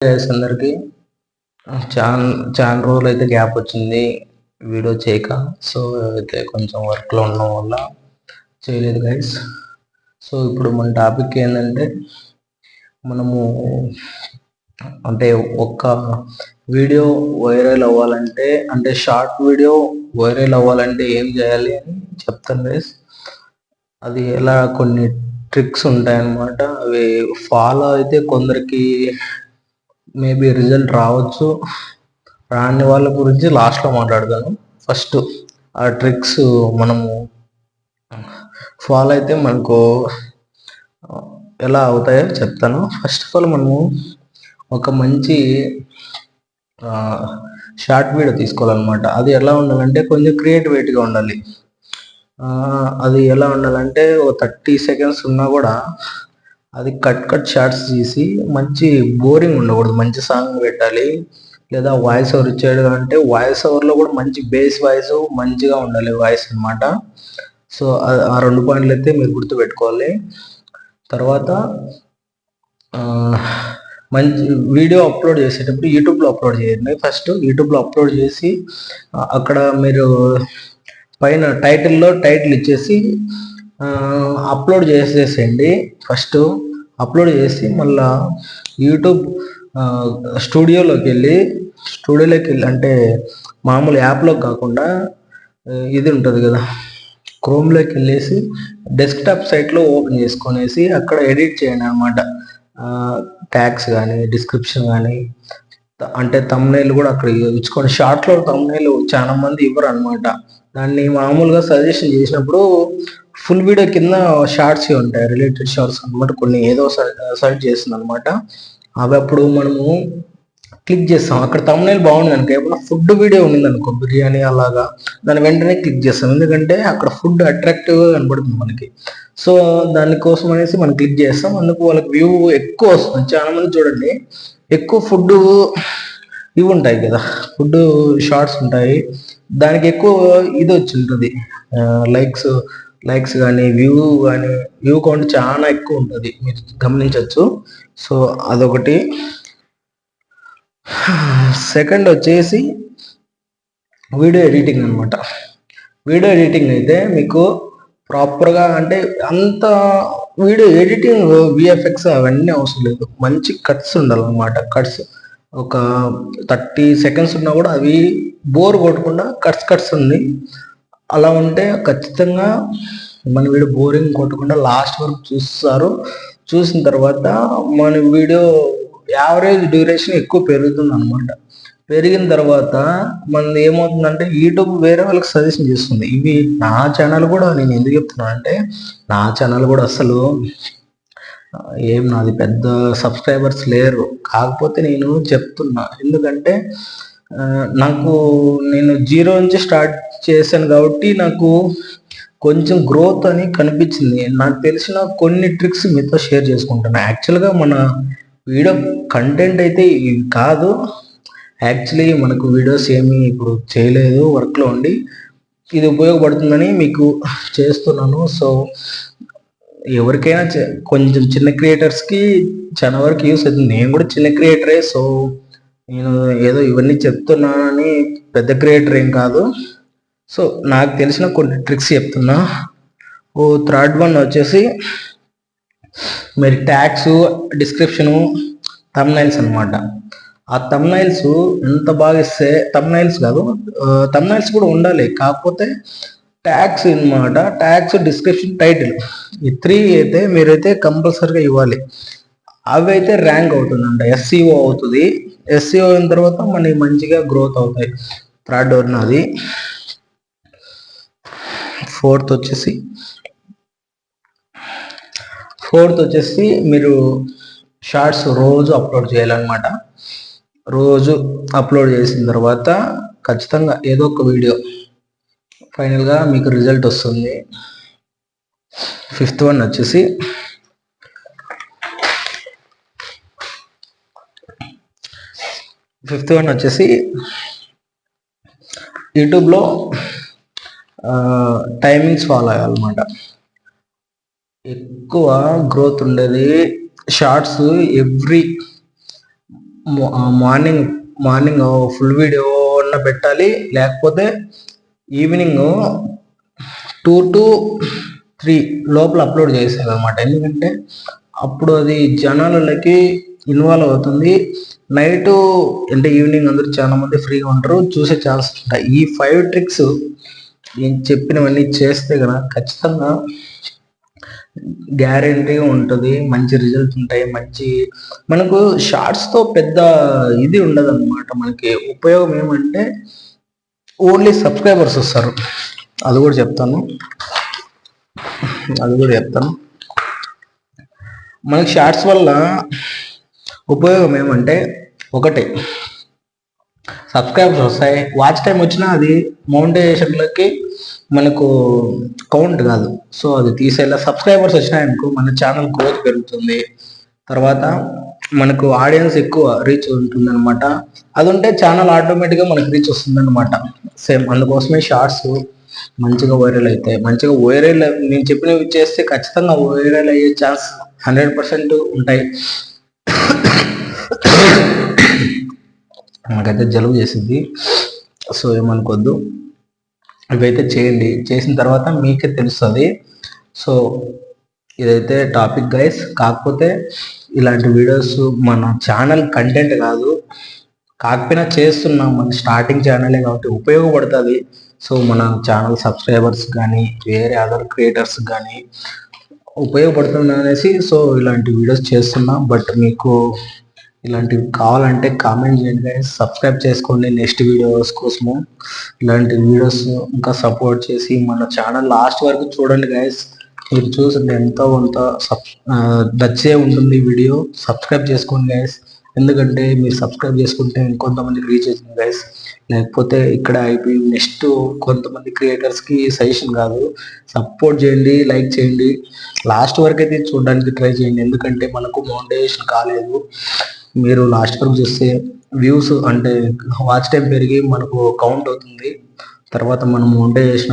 Guys అందరికి. చాలా చాలా రోజులు అయితే గ్యాప్ వచ్చింది. వీడియో చేయక. సో అయితే కొంచెం వర్క్లో ఉండడం వల్ల చేయలేదు గైస్ సో ఇప్పుడు మన టాపిక్ ఏంటంటే మనము అంటే ఒక్క వీడియో వైరల్ అవ్వాలంటే అంటే షార్ట్ వీడియో వైరల్ అవ్వాలంటే ఏం చేయాలి అని చెప్తాను గైస్ అది ఎలా కొన్ని ట్రిక్స్ ఉంటాయన్నమాట. అవి ఫాలో అయితే కొందరికి మేబీ రిజల్ట్ రావచ్చు. రాని వాళ్ళ గురించి లాస్ట్లో మాట్లాడతాను. ఫస్ట్ ఆ ట్రిక్స్ మనము ఫాలో అయితే మనకు ఎలా అవుతాయో చెప్తాను. ఫస్ట్ ఆఫ్ ఆల్ మనము ఒక మంచి షార్ట్ వీడియో తీసుకోవాలన్నమాట. అది ఎలా ఉండాలంటే కొంచెం క్రియేటివిటీగా ఉండాలి. అది ఎలా ఉండాలంటే ఒక థర్టీ సెకండ్స్ ఉన్నా కూడా అది కట్ కట్ షార్ట్స్ తీసి మంచి బోరింగ్ ఉండకూడదు. మంచి సాంగ్ పెట్టాలి. లేదా వాయిస్ ఓవర్ ఇచ్చాడు అంటే వాయిస్ ఓవర్లో కూడా మంచి బేస్ వాయిస్ మంచిగా ఉండాలి వాయిస్ అనమాట సో ఆ రెండు పాయింట్లు అయితే మీరు గుర్తుపెట్టుకోవాలి తర్వాత మంచి వీడియో అప్లోడ్ చేసేటప్పుడు యూట్యూబ్లో అప్లోడ్ చేయండి. ఫస్ట్ యూట్యూబ్లో అప్లోడ్ చేసి అక్కడ మీరు పైన టైటిల్లో టైటిల్ ఇచ్చేసి అప్లోడ్ చేసేసేయండి. ఫస్ట్ అప్లోడ్ చేసి మళ్ళా యూట్యూబ్ స్టూడియోలోకి వెళ్ళి స్టూడియోలోకి వెళ్ళి అంటే మామూలు యాప్లో కాకుండా ఇది ఉంటుంది కదా క్రోమ్లోకి వెళ్ళేసి డెస్క్టాప్ సైట్లో ఓపెన్ చేసుకొనేసి అక్కడ ఎడిట్ చేయండి అనమాట ట్యాగ్స్ కానీ డిస్క్రిప్షన్ కానీ అంటే తమ్నేలు కూడా అక్కడ ఇచ్చుకోండి షార్ట్లో తమ్నేలు చాలా మంది ఇవ్వరు అనమాట దాన్ని మామూలుగా సజెషన్ చేసినప్పుడు ఫుల్ వీడియో కింద షార్ట్స్ ఉంటాయి రిలేటెడ్ షార్ట్స్ అనమాట కొన్ని ఏదో సర్చ్ చేస్తుంది అనమాట అవి అప్పుడు మనము క్లిక్ చేస్తాం. అక్కడ తమ్నైల్ బాగుంది అనుకో ఏమన్నా ఫుడ్ వీడియో ఉంది అనుకో బిర్యానీ అలాగా దాని వెంటనే క్లిక్ చేస్తాం. ఎందుకంటే అక్కడ ఫుడ్ అట్రాక్టివ్గా కనబడుతుంది మనకి. సో దానికోసం అనేసి మనం క్లిక్ చేస్తాం. అందుకు వాళ్ళకి వ్యూ ఎక్కువ వస్తుంది. చాలా మంది చూడండి ఎక్కువ ఫుడ్ ఇవి ఉంటాయి కదా ఫుడ్ షార్ట్స్ ఉంటాయి. దానికి ఎక్కువ ఇది వచ్చి ఉంటుంది. లైక్స్ లైక్స్ కానీ వ్యూ కానీ వ్యూ కౌంట్ చాలా ఎక్కువ ఉంటుంది మీరు గమనించవచ్చు సో అదొకటి. సెకండ్ వచ్చేసి వీడియో ఎడిటింగ్ అనమాట వీడియో ఎడిటింగ్ అయితే మీకు ప్రాపర్గా అంటే అంత వీడియో ఎడిటింగ్ విఎఫ్ఎక్స్ అవన్నీ అవసరం లేదు. మంచి కట్స్ ఉండాలన్నమాట. కట్స్ ఒక థర్టీ సెకండ్స్ ఉన్నా కూడా అవి బోర్ కొట్టకుండా కట్స్ కట్స్ ఉంది. అలా ఉంటే ఖచ్చితంగా మన వీడియో బోరింగ్ కొట్టకుండా లాస్ట్ వరకు చూస్తారు. చూసిన తర్వాత మన వీడియో యావరేజ్ డ్యూరేషన్ ఎక్కువ పెరుగుతుంది అనమాట పెరిగిన తర్వాత మనది ఏమవుతుందంటే యూట్యూబ్ వేరే వాళ్ళకి సజెషన్ చేస్తుంది. ఇవి నా ఛానల్ కూడా నేను ఎందుకు చెప్తున్నాను అంటే నా ఛానల్ కూడా అసలు ఏం నాది పెద్ద సబ్స్క్రైబర్స్ లేరు. కాకపోతే నేను చెప్తున్నా. ఎందుకంటే నాకు నేను జీరో నుంచి స్టార్ట్ చేశాను కాబట్టి నాకు కొంచెం గ్రోత్ అని కనిపించింది. నాకు తెలిసిన కొన్ని ట్రిక్స్ మీతో షేర్ చేసుకుంటాను యాక్చువల్గా మన వీడియో కంటెంట్ అయితే ఇవి కాదు. యాక్చువల్లీ మనకు వీడియోస్ ఏమీ ఇప్పుడు చేయలేదు వర్క్లో ఉండి. ఇది ఉపయోగపడుతుందని మీకు చేస్తున్నాను. సో ఎవరికైనా కొంచెం చిన్న క్రియేటర్స్కి చాలా వరకు యూస్ అవుతుంది. నేను కూడా చిన్న క్రియేటరే సో నేను ఏదో ఇవన్నీ చెప్తున్నానని పెద్ద క్రియేటర్ ఏం కాదు. సో నాకు తెలిసిన కొన్ని ట్రిక్స్ చెప్తున్నా. ఓ థర్డ్ వన్ వచ్చేసి మీరు ట్యాక్స్ డిస్క్రిప్షను తమ్నైల్స్ అనమాట ఆ తమ్నైల్స్ ఎంత బాగా ఇస్తే తమ్నైల్స్ కాదు తమ్నైల్స్ కూడా ఉండాలి. కాకపోతే ట్యాక్స్ అనమాట ట్యాక్స్ డిస్క్రిప్షన్ టైటిల్. ఈ త్రీ అయితే మీరైతే కంపల్సరీగా ఇవ్వాలి. అవి అయితే ర్యాంక్ అవుతుందంట. ఎస్సీఓ అవుతుంది. ఎస్సీఓ అయిన తర్వాత మనకి మంచిగా గ్రోత్ అవుతాయి. థర్డ్ డోర్ నాది ఫోర్త్ వచ్చేసి ఫోర్త్ వచ్చేసి మీరు షార్ట్స్ రోజు అప్లోడ్ చేయాలన్నమాట. రోజు అప్లోడ్ చేసిన తర్వాత ఖచ్చితంగా ఏదో ఒక వీడియో ఫైనల్గా మీకు రిజల్ట్ వస్తుంది. ఫిఫ్త్ వన్ వచ్చేసి ఫిఫ్త్ వన్ వచ్చేసి యూట్యూబ్లో టైమింగ్స్ ఫాలో అవ్వాలన్నమాట ఎక్కువ గ్రోత్ ఉండేది shorts every morning morning full video ఉన్న పెట్టాలి. లేకపోతే ఈవినింగ్ టూ టు త్రీ లోపల అప్లోడ్ చేసేది అనమాట ఎందుకంటే అప్పుడు అది జనాలకి ఇన్వాల్వ్ అవుతుంది. నైట్ అంటే ఈవినింగ్ అందరూ చాలా మంది ఫ్రీగా ఉంటారు. చూసే ఛాన్స్ ఉంటాయి. ఈ ఫైవ్ ట్రిక్స్ నేను చెప్పినవన్నీ చేస్తే కదా ఖచ్చితంగా గ్యారంటీగా ఉంటుంది. మంచి రిజల్ట్ ఉంటాయి. మంచి మనకు షార్ట్స్తో పెద్ద ఇది ఉండదు అనమాట మనకి. ఉపయోగం ఏమంటే ఓన్లీ సబ్స్క్రైబర్స్ వస్తారు. అది కూడా చెప్తాను. అది కూడా చెప్తాను. మనకి షార్ట్స్ వల్ల ఉపయోగం ఏమంటే ఒకటే. సబ్స్క్రైబర్స్ వస్తాయి. వాచ్ టైం వచ్చినా అది మౌంటేషన్లకి మనకు కౌంట్ కాదు. సో అది తీసేలా సబ్స్క్రైబర్స్ వచ్చినాయనుకో మన ఛానల్ గ్రోత్ పెరుగుతుంది. తర్వాత మనకు ఆడియన్స్ ఎక్కువ రీచ్ ఉంటుంది అనమాట అది ఉంటే ఛానల్ ఆటోమేటిక్గా మనకు రీచ్ వస్తుంది అనమాట సేమ్ అందుకోసమే షార్ట్స్ మంచిగా వైరల్ అవుతాయి మంచిగా వైరల్ నేను చెప్పినవి చేస్తే ఖచ్చితంగా వైరల్ అయ్యే ఛాన్స్ హండ్రెడ్ పర్సెంట్ ఉంటాయి. నాకైతే జలుబు చేసింది. సో ఏమనుకోద్దు. ఇవైతే చేయండి. చేసిన తర్వాత మీకే తెలుస్తుంది. సో ఇదైతే టాపిక్ గైస్. కాకపోతే ఇలాంటి వీడియోస్ మన ఛానల్ కంటెంట్ కాదు. కాకపోయినా చేస్తున్నాం. మన స్టార్టింగ్ ఛానలే కాబట్టి ఉపయోగపడుతుంది. సో మన ఛానల్ సబ్స్క్రైబర్స్ కానీ వేరే అదర్ క్రియేటర్స్ కానీ ఉపయోగపడుతుంది అనేసి సో ఇలాంటి వీడియోస్ చేస్తున్నా. బట్ మీకు ఇలాంటివి కావాలంటే కామెంట్ చేయండి గైస్ సబ్స్క్రైబ్ చేసుకోండి నెక్స్ట్ వీడియోస్ కోసము. ఇలాంటి వీడియోస్ ఇంకా సపోర్ట్ చేసి మన ఛానల్ లాస్ట్ వరకు చూడండి గైస్ మీరు చూసండి ఎంతో కొంత సబ్ నచ్చే ఉంటుంది వీడియో. సబ్స్క్రైబ్ చేసుకోండి గైస్ ఎందుకంటే మీరు సబ్స్క్రైబ్ చేసుకుంటే ఇంకొంతమందికి రీచ్ అవుతుంది గైస్ లేకపోతే ఇక్కడ అయిపోయి నెక్స్ట్ కొంతమంది క్రియేటర్స్కి సజెషన్ కాదు. సపోర్ట్ చేయండి లైక్ చేయండి. లాస్ట్ వరకు అయితే చూడడానికి ట్రై చేయండి. ఎందుకంటే మనకు మౌంటేషన్ కాలేదు. మీరు లాస్ట్ వరకు చూస్తే వ్యూస్ అంటే వాచ్ టైం పెరిగి మనకు కౌంట్ అవుతుంది. తర్వాత మనం వంట చేసిన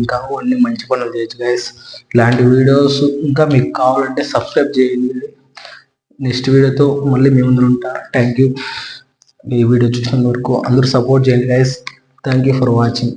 ఇంకా అన్ని మంచి పనులు చేయొచ్చు గైస్ ఇలాంటి వీడియోస్ ఇంకా మీకు కావాలంటే సబ్స్క్రైబ్ చేయండి. నెక్స్ట్ వీడియోతో మళ్ళీ మీ ముందు ఉంటా. థ్యాంక్ యూ ఈ వీడియో చూసినంత వరకు అందరూ సపోర్ట్ చేయండి guys thank you for watching